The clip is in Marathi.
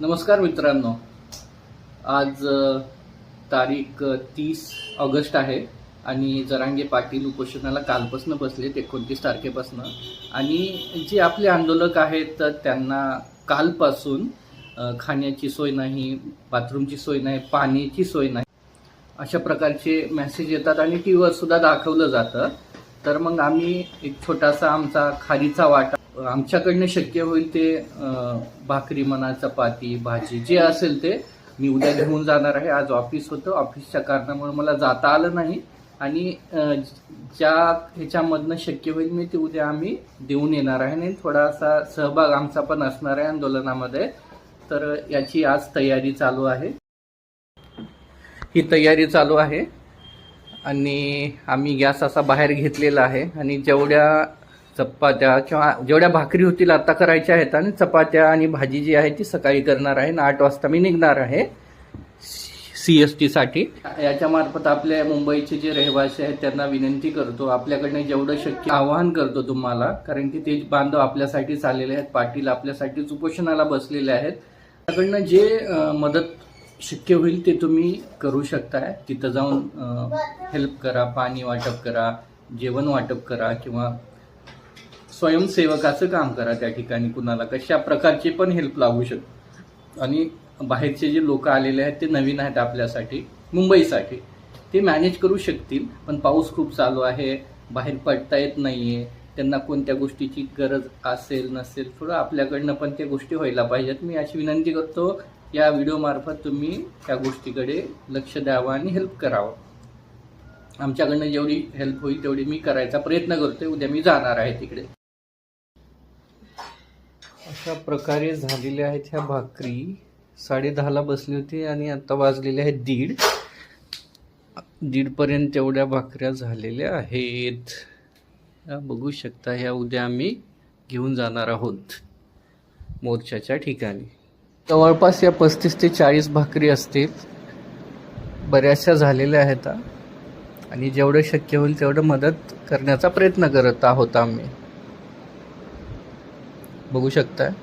नमस्कार मित्रांनो. आज तारीख तीस ऑगस्ट आहे आणि जरांगे पाटील उपोषणाला कालपासून बसलेत एकोणतीस तारखेपासून आणि जे आपले आंदोलक आहेत तर त्यांना कालपासून खाण्याची सोय नाही बाथरूमची सोय नाही पाण्याची सोय नाही. अशा प्रकारचे मेसेज येतात आणि टी व्हीवर सुद्धा दाखवलं जातं. तर मग आम्ही एक छोटासा आमचा खारीचा वाटा आमच्याकडनं शक्य होईल ते भाकरी म्हणा चपाती भाजी जे असेल ते मी उद्या घेऊन जाणार आहे. आज ऑफिस होतं. ऑफिसच्या कारणामुळे मला जाता आलं नाही. आणि ज्या ह्याच्यामधनं शक्य होईल मी ते उद्या आम्ही देऊन येणार आहे. आणि थोडासा सहभाग आमचा पण असणार आहे आंदोलनामध्ये. तर याची आज तयारी चालू आहे. ही तयारी चालू आहे. आणि आम्ही गॅस असा बाहेर घेतलेला आहे. आणि जेवढ्या चपात्या किंवा जेवढ्या भाकरी होतील आता करायच्या आहेत आणि चपात्या आणि भाजी जी आहे ती सकाळी करणार आहे आणि आठ वाजता मी निघणार आहे सी एस टीसाठी याच्यामार्फत आपल्या मुंबईचे जे रहिवासी आहेत त्यांना विनंती करतो. आपल्याकडनं जेवढं शक्य आवाहन करतो तुम्हाला कारण की ते बांधव आपल्यासाठीच आलेले आहेत पाटील आपल्यासाठीच उपोषणाला बसलेले आहेत. त्याकडनं जे मदत शक्य होईल ते तुम्ही करू शकताय. तिथं जाऊन हेल्प करा पाणी वाटप करा जेवण वाटप करा किंवा स्वयंसेवकाचं काम करा त्या ठिकाणी कुणाला. कशा प्रकारची पण हेल्प लागू शकते. आणि बाहेरचे जे लोक आलेले आहेत ते नवीन आहेत आपल्यासाठी मुंबईसाठी ते मॅनेज करू शकतील पण पाऊस खूप चालू आहे बाहेर पडता येत नाही आहे त्यांना कोणत्या गोष्टीची गरज असेल नसेल थोडं आपल्याकडनं पण त्या गोष्टी व्हायला पाहिजेत. मी अशी विनंती करतो या व्हिडिओमार्फत तुम्ही त्या गोष्टीकडे लक्ष द्यावं आणि हेल्प करावं. आमच्याकडनं जेवढी हेल्प होईल तेवढी मी करायचा प्रयत्न करतोय. उद्या मी जाणार आहे तिकडे. अशा प्रकारे झालेल्या आहेत ह्या भाकरी. साडे दहाला बसली होती आणि आता वाजलेल्या आहेत दीड. दीडपर्यंत तेवढ्या भाकऱ्या झालेल्या आहेत. बघू शकता ह्या उद्या आम्ही घेऊन जाणार आहोत मोर्चाच्या ठिकाणी. जवळपास या पस्तीस ते चाळीस भाकरी असतील. बऱ्याचशा झालेल्या आहेत आणि जेवढं शक्य होईल तेवढं मदत करण्याचा प्रयत्न करत आहोत आम्ही. बघू शकताय.